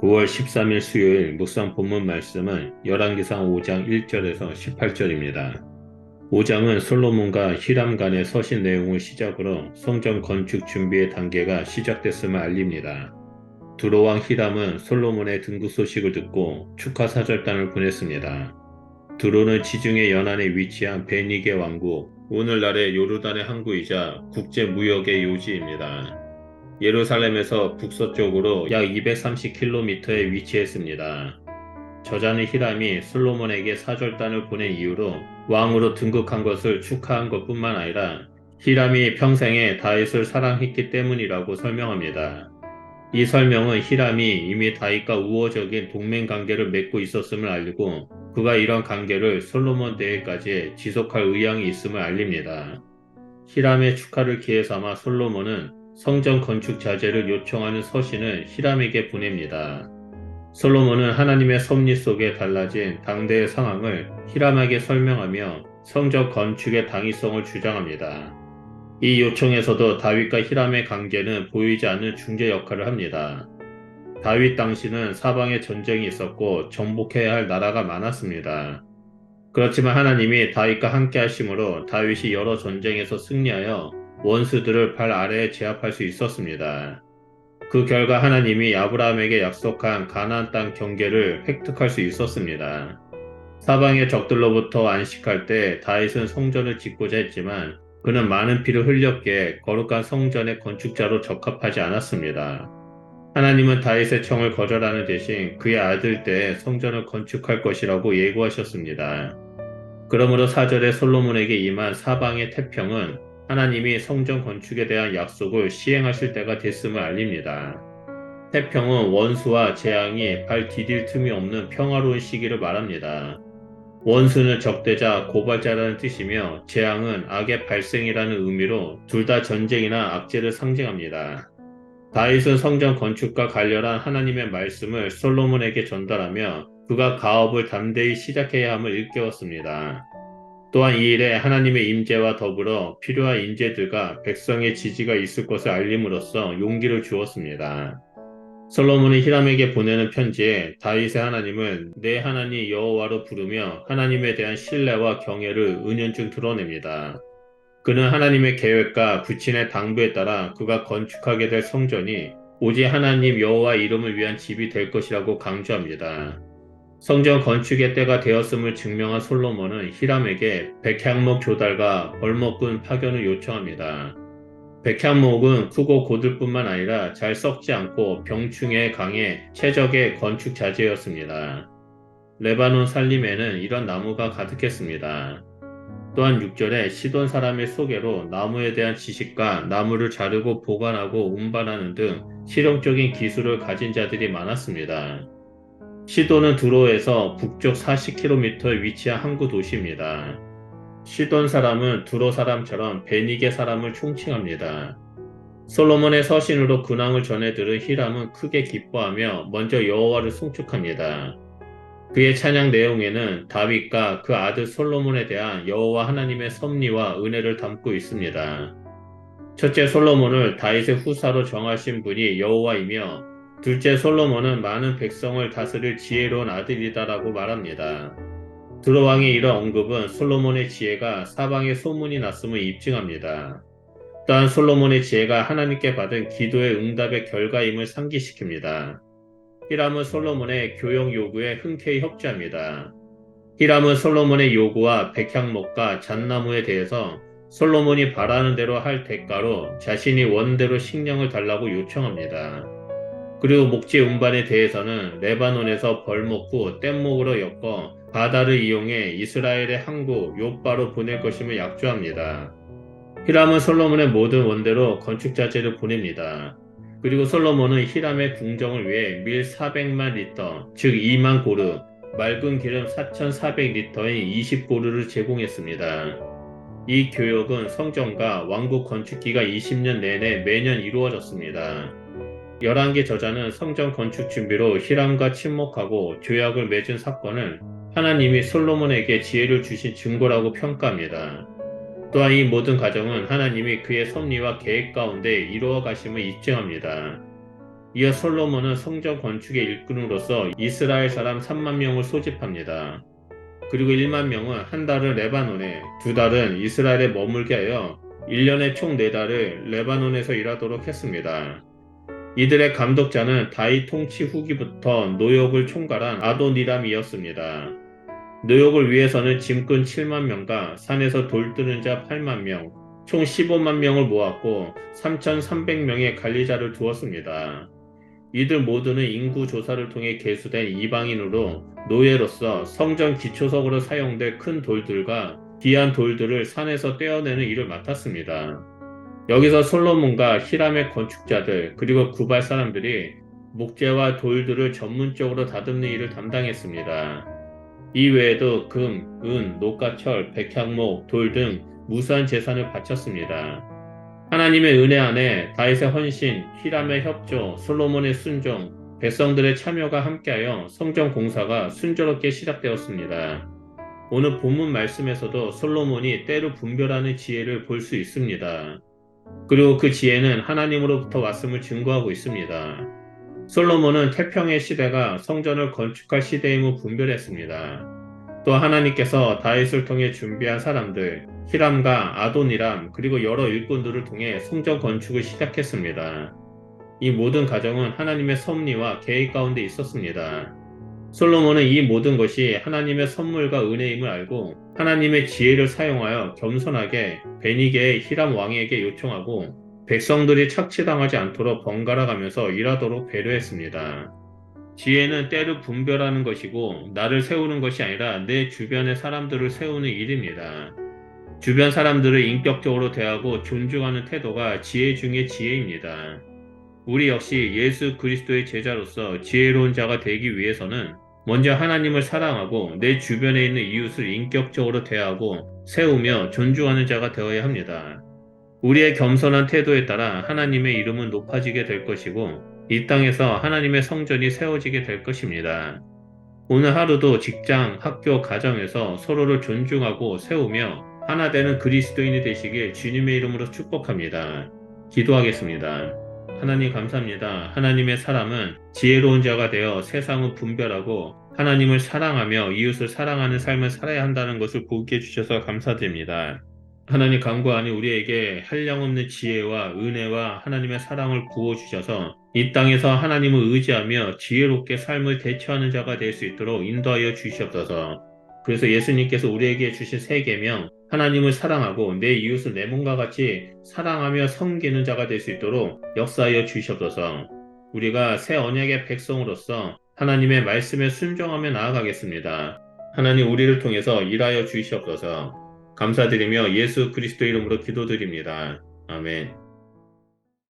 9월 13일 수요일 묵상 본문 말씀은 열왕기상 5장 1절에서 18절입니다. 5장은 솔로몬과 히람 간의 서신 내용을 시작으로 성전 건축 준비의 단계가 시작됐음을 알립니다. 두로왕 히람은 솔로몬의 등극 소식을 듣고 축하 사절단을 보냈습니다. 두로는 지중해 연안에 위치한 베니게 왕국, 오늘날의 요르단의 항구이자 국제 무역의 요지입니다. 예루살렘에서 북서쪽으로 약 230km에 위치했습니다. 저자는 히람이 솔로몬에게 사절단을 보낸 이후로 왕으로 등극한 것을 축하한 것뿐만 아니라 히람이 평생에 다윗을 사랑했기 때문이라고 설명합니다. 이 설명은 히람이 이미 다윗과 우호적인 동맹 관계를 맺고 있었음을 알리고 그가 이런 관계를 솔로몬 대회까지 지속할 의향이 있음을 알립니다. 히람의 축하를 기회 삼아 솔로몬은 성전 건축 자재를 요청하는 서신을 히람에게 보냅니다. 솔로몬은 하나님의 섭리 속에 달라진 당대의 상황을 히람에게 설명하며 성전 건축의 당위성을 주장합니다. 이 요청에서도 다윗과 히람의 관계는 보이지 않는 중재 역할을 합니다. 다윗 당시는 사방에 전쟁이 있었고 정복해야 할 나라가 많았습니다. 그렇지만 하나님이 다윗과 함께 하심으로 다윗이 여러 전쟁에서 승리하여 원수들을 발 아래에 제압할 수 있었습니다. 그 결과 하나님이 아브라함에게 약속한 가나안 땅 경계를 획득할 수 있었습니다. 사방의 적들로부터 안식할 때 다윗은 성전을 짓고자 했지만 그는 많은 피를 흘렸기에 거룩한 성전의 건축자로 적합하지 않았습니다. 하나님은 다윗의 청을 거절하는 대신 그의 아들 때 성전을 건축할 것이라고 예고하셨습니다. 그러므로 사절에 솔로몬에게 임한 사방의 태평은 하나님이 성전 건축에 대한 약속을 시행하실 때가 됐음을 알립니다. 태평은 원수와 재앙이 발 디딜 틈이 없는 평화로운 시기를 말합니다. 원수는 적대자, 고발자라는 뜻이며 재앙은 악의 발생이라는 의미로 둘 다 전쟁이나 악재를 상징합니다. 다윗은 성전 건축과 관련한 하나님의 말씀을 솔로몬에게 전달하며 그가 가업을 담대히 시작해야 함을 일깨웠습니다. 또한 이 일에 하나님의 임재와 더불어 필요한 인재들과 백성의 지지가 있을 것을 알림으로써 용기를 주었습니다. 솔로몬이 히람에게 보내는 편지에 다윗의 하나님을 내 하나님 여호와로 부르며 하나님에 대한 신뢰와 경외를 은연중 드러냅니다. 그는 하나님의 계획과 부친의 당부에 따라 그가 건축하게 될 성전이 오직 하나님 여호와 이름을 위한 집이 될 것이라고 강조합니다. 성전 건축의 때가 되었음을 증명한 솔로몬은 히람에게 백향목 조달과 벌목군 파견을 요청합니다. 백향목은 크고 고들 뿐만 아니라 잘 썩지 않고 병충해에 강해 최적의 건축 자재였습니다. 레바논 산림에는 이런 나무가 가득했습니다. 또한 6절에 시돈 사람의 소개로 나무에 대한 지식과 나무를 자르고 보관하고 운반하는 등 실용적인 기술을 가진 자들이 많았습니다. 시돈은 두로에서 북쪽 40km에 위치한 항구 도시입니다. 시돈 사람은 두로 사람처럼 베니게 사람을 총칭합니다. 솔로몬의 서신으로 근황을 전해 들은 히람은 크게 기뻐하며 먼저 여호와를 송축합니다. 그의 찬양 내용에는 다윗과 그 아들 솔로몬에 대한 여호와 하나님의 섭리와 은혜를 담고 있습니다. 첫째 솔로몬을 다윗의 후사로 정하신 분이 여호와이며 둘째 솔로몬은 많은 백성을 다스릴 지혜로운 아들이다라고 말합니다. 드로왕의 이런 언급은 솔로몬의 지혜가 사방에 소문이 났음을 입증합니다. 또한 솔로몬의 지혜가 하나님께 받은 기도의 응답의 결과임을 상기시킵니다. 히람은 솔로몬의 교역 요구에 흔쾌히 협조합니다. 히람은 솔로몬의 요구와 백향목과 잣나무에 대해서 솔로몬이 바라는 대로 할 대가로 자신이 원대로 식량을 달라고 요청합니다. 그리고 목재 운반에 대해서는 레바논에서 벌목 후 뗏목으로 엮어 바다를 이용해 이스라엘의 항구 요바로 보낼 것임을 약조합니다. 히람은 솔로몬의 모든 원대로 건축 자재를 보냅니다. 그리고 솔로몬은 히람의 궁정을 위해 밀 400만 리터, 즉 2만 고르, 맑은 기름 4,400리터인 20고르를 제공했습니다. 이 교역은 성전과 왕국 건축기가 20년 내내 매년 이루어졌습니다. 11개 저자는 성전 건축 준비로 히람과 침묵하고 조약을 맺은 사건을 하나님이 솔로몬에게 지혜를 주신 증거라고 평가합니다. 또한 이 모든 과정은 하나님이 그의 섭리와 계획 가운데 이루어 가심을 입증합니다. 이어 솔로몬은 성전 건축의 일꾼으로서 이스라엘 사람 3만 명을 소집합니다. 그리고 1만 명은 한 달을 레바논에, 두 달은 이스라엘에 머물게 하여 1년에 총 4달을 레바논에서 일하도록 했습니다. 이들의 감독자는 다이 통치 후기부터 노역을 총괄한 아도니람이었습니다. 노역을 위해서는 짐꾼 7만 명과 산에서 돌뜨는 자 8만 명, 총 15만 명을 모았고 3,300명의 관리자를 두었습니다. 이들 모두는 인구 조사를 통해 개수된 이방인으로 노예로서 성전 기초석으로 사용될 큰 돌들과 귀한 돌들을 산에서 떼어내는 일을 맡았습니다. 여기서 솔로몬과 히람의 건축자들 그리고 구발 사람들이 목재와 돌들을 전문적으로 다듬는 일을 담당했습니다. 이 외에도 금, 은, 녹가철, 백향목, 돌 등 무수한 재산을 바쳤습니다. 하나님의 은혜 안에 다윗의 헌신, 히람의 협조, 솔로몬의 순종, 백성들의 참여가 함께하여 성전 공사가 순조롭게 시작되었습니다. 오늘 본문 말씀에서도 솔로몬이 때로 분별하는 지혜를 볼 수 있습니다. 그리고 그 지혜는 하나님으로부터 왔음을 증거하고 있습니다. 솔로몬은 태평의 시대가 성전을 건축할 시대임을 분별했습니다. 또 하나님께서 다윗을 통해 준비한 사람들, 히람과 아도니람 그리고 여러 일꾼들을 통해 성전 건축을 시작했습니다. 이 모든 과정은 하나님의 섭리와 계획 가운데 있었습니다. 솔로몬은 이 모든 것이 하나님의 선물과 은혜임을 알고 하나님의 지혜를 사용하여 겸손하게 베니게의 히람 왕에게 요청하고 백성들이 착취당하지 않도록 번갈아 가면서 일하도록 배려했습니다. 지혜는 때를 분별하는 것이고 나를 세우는 것이 아니라 내 주변의 사람들을 세우는 일입니다. 주변 사람들을 인격적으로 대하고 존중하는 태도가 지혜 중의 지혜입니다. 우리 역시 예수 그리스도의 제자로서 지혜로운 자가 되기 위해서는 먼저 하나님을 사랑하고 내 주변에 있는 이웃을 인격적으로 대하고 세우며 존중하는 자가 되어야 합니다. 우리의 겸손한 태도에 따라 하나님의 이름은 높아지게 될 것이고 이 땅에서 하나님의 성전이 세워지게 될 것입니다. 오늘 하루도 직장, 학교, 가정에서 서로를 존중하고 세우며 하나 되는 그리스도인이 되시길 주님의 이름으로 축복합니다. 기도하겠습니다. 하나님 감사합니다. 하나님의 사람은 지혜로운 자가 되어 세상을 분별하고 하나님을 사랑하며 이웃을 사랑하는 삶을 살아야 한다는 것을 보게 해주셔서 감사드립니다. 하나님 강구하니 우리에게 한량없는 지혜와 은혜와 하나님의 사랑을 부어주셔서 이 땅에서 하나님을 의지하며 지혜롭게 삶을 대처하는 자가 될 수 있도록 인도하여 주시옵소서. 그래서 예수님께서 우리에게 주신 세 계명 하나님을 사랑하고 내 이웃을 내 몸과 같이 사랑하며 섬기는 자가 될 수 있도록 역사하여 주시옵소서. 우리가 새 언약의 백성으로서 하나님의 말씀에 순종하며 나아가겠습니다. 하나님 우리를 통해서 일하여 주시옵소서. 감사드리며 예수 그리스도 이름으로 기도드립니다. 아멘.